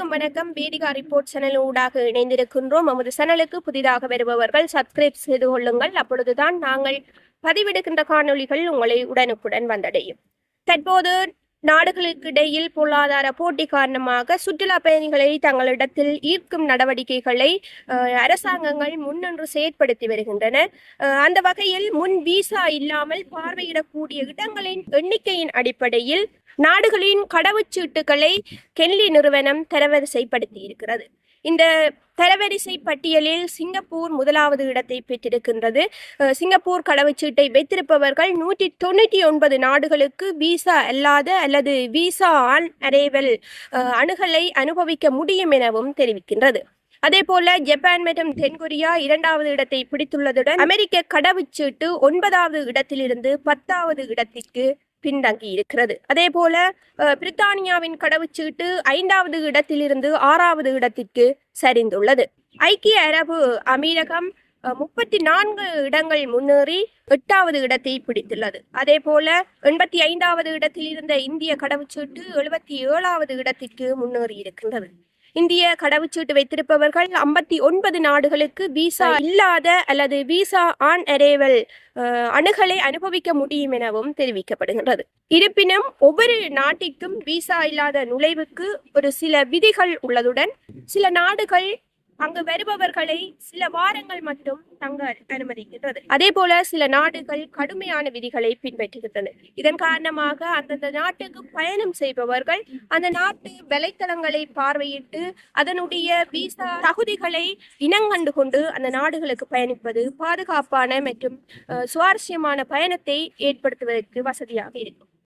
அனைவருக்கும் வணக்கம். Vedika report channel ஊடாக இணைந்திருக்கின்றோம். நமது சேனலுக்கு புதிதாக வருபவர்கள் சப்ஸ்கிரைப் செய்து கொள்ளுங்கள். அப்பொழுதுதான் நாங்கள் பதிவிடுகின்ற காணொளிகள் உங்களை உடனுக்குடன் வந்தடையும். தற்போது நாடுகளுக்கிடையில் பொருளாதார போட்டி காரணமாக சுற்றுலா பயணிகளை தங்களிடத்தில் ஈர்க்கும் நடவடிக்கைகளை அரசாங்கங்கள் முன்னின்று செயற்படுத்தி வருகின்றன. அந்த வகையில் முன் விசா இல்லாமல் பார்வையிடக்கூடிய இடங்களின் எண்ணிக்கையின் அடிப்படையில் நாடுகளின் கடவுச்சீட்டுகளை கென்லி நிறுவனம் தரவரிசைப்படுத்தி இருக்கிறது இந்த தரவரிசை பட்டியலில் சிங்கப்பூர் முதலாவது இடத்தை பெற்றிருக்கின்றது. சிங்கப்பூர் கடவுச்சீட்டை வைத்திருப்பவர்கள் நூற்றி தொண்ணூற்றி ஒன்பது நாடுகளுக்கு விசா அல்லாத அல்லது விசா ஆன் அரைவல் அணுகலை அனுபவிக்க முடியும் எனவும் தெரிவிக்கின்றது. அதே போல ஜப்பான் மற்றும் தென்கொரியா இரண்டாவது இடத்தை பிடித்துள்ளதுடன் அமெரிக்க கடவுச்சீட்டு ஒன்பதாவது இடத்திலிருந்து பத்தாவது இடத்திற்கு பின்தங்கி இருக்கிறது. அதே போல அஹ், பிரித்தானியாவின் கடவுச்சீட்டு ஐந்தாவது இடத்திலிருந்து ஆறாவது இடத்திற்கு சரிந்துள்ளது. ஐக்கிய அரபு அமீரகம் முப்பத்தி நான்கு இடங்கள் முன்னேறி எட்டாவது இடத்தை பிடித்துள்ளது. அதே போல எண்பத்தி ஐந்தாவது இடத்தில் இருந்த இந்திய கடவுச்சீட்டு எழுபத்தி ஏழாவது இடத்திற்கு முன்னேறி இருக்கின்றது. இந்திய கடவுச்சீட்டு வைத்திருப்பவர்கள் ஐம்பத்தி ஒன்பது நாடுகளுக்கு விசா இல்லாத அல்லது விசா ஆன் அரேவல் அணுகலை அனுபவிக்க முடியும் எனவும் தெரிவிக்கப்படுகின்றது. இருப்பினும் ஒவ்வொரு நாட்டிற்கும் விசா இல்லாத நுழைவுக்கு ஒரு சில விதிகள் உள்ளதுடன் சில நாடுகள் அங்கு வருபவர்களை சில வாரங்கள் மட்டும் தங்க அனுமதிக்கின்றது. அதே போல சில நாடுகள் கடுமையான விதிகளை பின்பற்றுகின்றன. இதன் காரணமாக அந்தந்த நாட்டுக்கு பயணம் செய்பவர்கள் அந்த நாட்டு வலைத்தளங்களை பார்வையிட்டு அதனுடைய விசா தகுதிகளை இனங்கண்டு கொண்டு அந்த நாடுகளுக்கு பயணிப்பது பாதுகாப்பான மற்றும் சுவாரஸ்யமான பயணத்தை ஏற்படுத்துவதற்கு வசதியாக இருக்கும்.